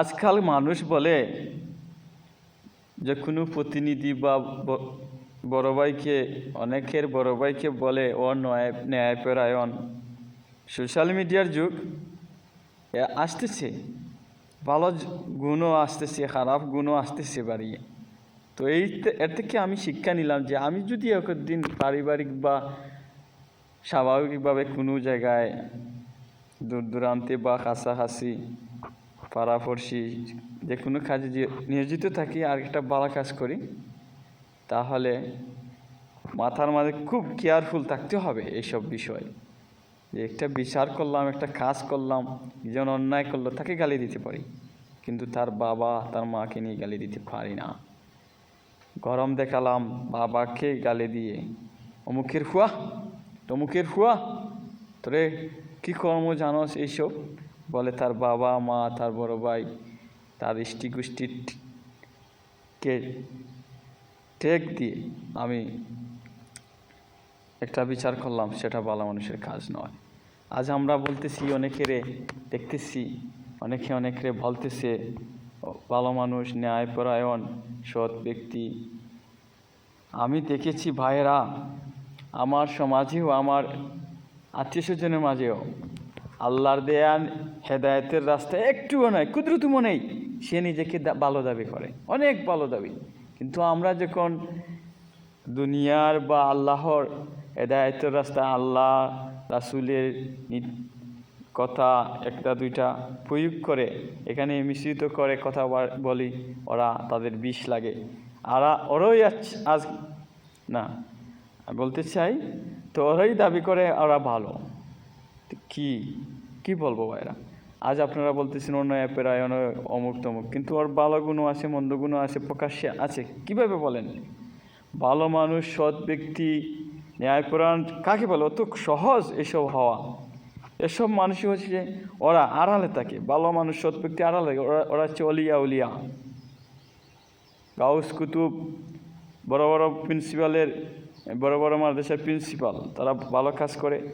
আজকাল মানুষ বলে যে কোনো প্রতিনিধি বা বড় ভাইকে, অনেকের বড় ভাইকে বলে, ও ন্যায়, ন্যায়পরায়ণ। সোশ্যাল মিডিয়ার যুগ আসতেছে। ভালো গুণও আসতেছে, খারাপ গুণও আসতেছে বাড়িয়ে তো এই এর থেকে আমি শিক্ষা নিলাম যে আমি যদি একদিন পারিবারিক বা স্বাভাবিকভাবে কোনো জায়গায় দূর দূরান্তে বা কাছাকাছি পাড়াপড়শি যে কোনো কাজে নিয়োজিত থাকি আর একটা ভালো কাজ করি, তাহলে মাথার মাঝে খুব কেয়ারফুল থাকতে হবে এইসব বিষয়। যে একটা বিচার করলাম, একটা কাজ করলাম যেন অন্যায় করল তাকে গালি দিতে পারি। কিন্তু তার বাবা তার মাকে নিয়ে গালি দিতে পারি না। গরম দেখালাম বাবাকে গালি দিয়ে, অমুকের ফুয়া তমুকের ফুয়া তোরে কি কর্ম জানোস এইসব? বলে তার বাবা, মা, তার বড় ভাই, তার ইষ্টি গোষ্ঠীর টেক দিয়ে আমি একটা বিচার করলাম, সেটা ভালো মানুষের কাজ নয়। আজ আমরা বলতেছি, অনেকেরে দেখতেছি, অনেকে অনেকেরে বলতেছে ভালো মানুষ, ন্যায়পরায়ণ, সৎ ব্যক্তি। আমি দেখেছি ভাইয়েরা, আমার সমাজেও, আমার আত্মীয় স্বজনের মাঝেও আল্লাহর দেয়ান হেদায়েতের রাস্তায় একটুও নয় ক্ষুদ্রতম নেই। সে নিজেকে ভালো দাবি করে, অনেক ভালো দাবি। কিন্তু আমরা যখন দুনিয়ার বা আল্লাহর হেদায়তের রাস্তা, আল্লাহ রাসুলের কথা একটা, দুইটা প্রয়োগ করে, এখানে মিশ্রিত করে কথা বলি, ওরা তাদের বিষ লাগে। আর ওরাই আজ- না, বলতে চাই তো ওরাই দাবি করে ওরা ভালো। কি? কি বলব ভাইরা? আজ আপনারা বলতেছেন অন্য অ্যাপের আয়ন অমুক তমুক কিন্তু ওর ভালো গুণও আছে, মন্দ গুণও আছে, প্রকাশ্যে আছে। কীভাবে বলেন? ভালো মানুষ, সৎ ব্যক্তি ন্যায়পরায়ণ কাকে বলে? অত সহজ এসব হওয়া। এসব মানুষই হচ্ছে ওরা আড়ালে থাকে। ভালো মানুষ, সৎ ব্যক্তি আড়ালে। ওরা ওরা হচ্ছে অলিয়া উলিয়া। গাউস কুতুব, বড় বড় প্রিন্সিপালের, বড় বড় মাদ্রাসার প্রিন্সিপাল, তারা ভালো কাজ করে।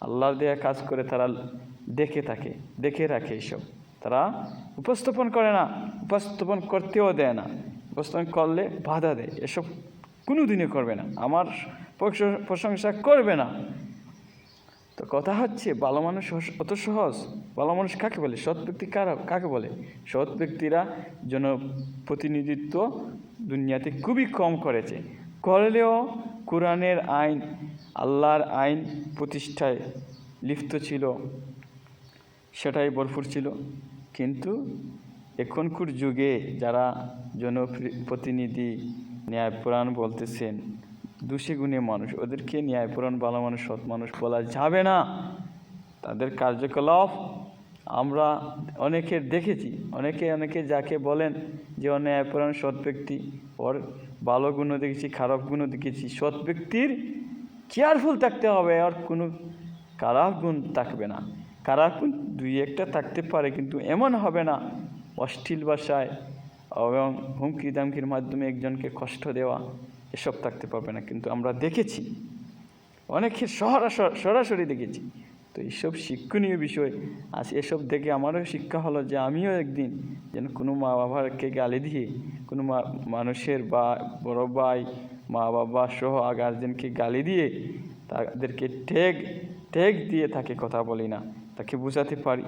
আল্লাহর দেয়া কাজ করে, তারা দেখে থাকে, দেখে রাখে এইসব। তারা উপস্থাপন করে না, উপস্থাপন করতেও দেয় না। উপস্থাপন করলে বাধা দেয়, এসব কোনো দিনে করবে না। আমার প্রশংসা করবে না। তো কথা হচ্ছে, ভালো মানুষ অত সহজ। ভালো মানুষ কাকে বলে? সৎ ব্যক্তি কারা, কাকে বলে? সৎ ব্যক্তিরা জনপ্রতিনিধিত্ব দুনিয়াতে খুবই কম করেছে। করলেও কোরআনের আইন, আল্লাহর আইন প্রতিষ্ঠায় লিপ্ত ছিল। সেটাই ভরপুর ছিল। কিন্তু এখনকার যুগে যারা জনপ্রতিনিধি ন্যায়পুরাণ বলতেছেন, দোষী মানুষ, ওদেরকে ন্যায়পুরাণ ভালো মানুষ, সৎ মানুষ বলা যাবে না। তাদের কার্যকলাপ আমরা অনেকের দেখেছি। অনেকে অনেকে যাকে বলেন যে ও ন্যায়পুরাণ সৎ ব্যক্তি, ওর ভালো গুণও দেখেছি, খারাপ গুণও দেখেছি, সৎ ব্যক্তির কেয়ারফুল থাকতে হবে, আর কোনো খারাপ গুণ থাকবে না। খারাপ দুই একটা থাকতে পারে, কিন্তু এমন হবে না। অশ্লীল ভাষায় এবং হুমকি দামকির মাধ্যমে একজনকে কষ্ট দেওয়া, এসব থাকতে পারবে না। কিন্তু আমরা দেখেছি, অনেকের সরাসরি দেখেছি। তো এইসব শিক্ষণীয় বিষয়। আজ এসব দেখে আমারও শিক্ষা হলো যে আমিও একদিন যেন কোনো মা বাবাকে গালি দিয়ে, কোনো মানুষের বা, বড় ভাই মা বাবা সহ গার্জেনকে গালি দিয়ে তাদেরকে ঠেক ঠেক দিয়ে তাকে কথা বলি না। তাকে বোঝাতে পারি,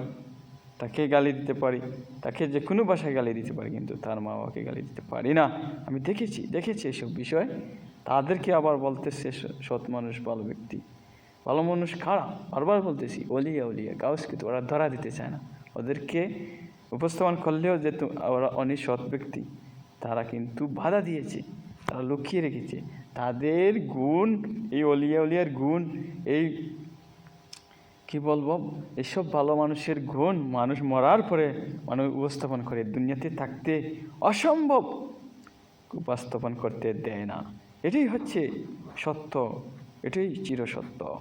তাকে গালি দিতে পারি, তাকে যে কোনো ভাষায় গালি দিতে পারি, কিন্তু তার মা বাবাকে গালি দিতে পারি না। আমি দেখেছি দেখেছি এসব বিষয়। তাদেরকে আবার বলতেছে সৎ মানুষ, ভালো ব্যক্তি। ভালো মানুষ খারাপ বারবার বলতেছি, অলিয়া অলিয়া গাউসকে তো ওরা ধরা দিতে চায় না। ওদেরকে উপস্থাপন করলেও যে ওরা অনেক সৎ ব্যক্তি, তারা কিন্তু বাধা দিয়েছে, তারা লুকিয়ে রেখেছে। তাদের গুণ, এই অলিয়া, অলিয়ার গুণ, এই কি বলব? এসব ভালো মানুষের গুণ মানুষ মরার পরে মানুষ উপস্থাপন করে। দুনিয়াতে থাকতে অসম্ভব উপস্থাপন করতে দেয় না। এটাই হচ্ছে সত্য, এটাই চিরসত্য।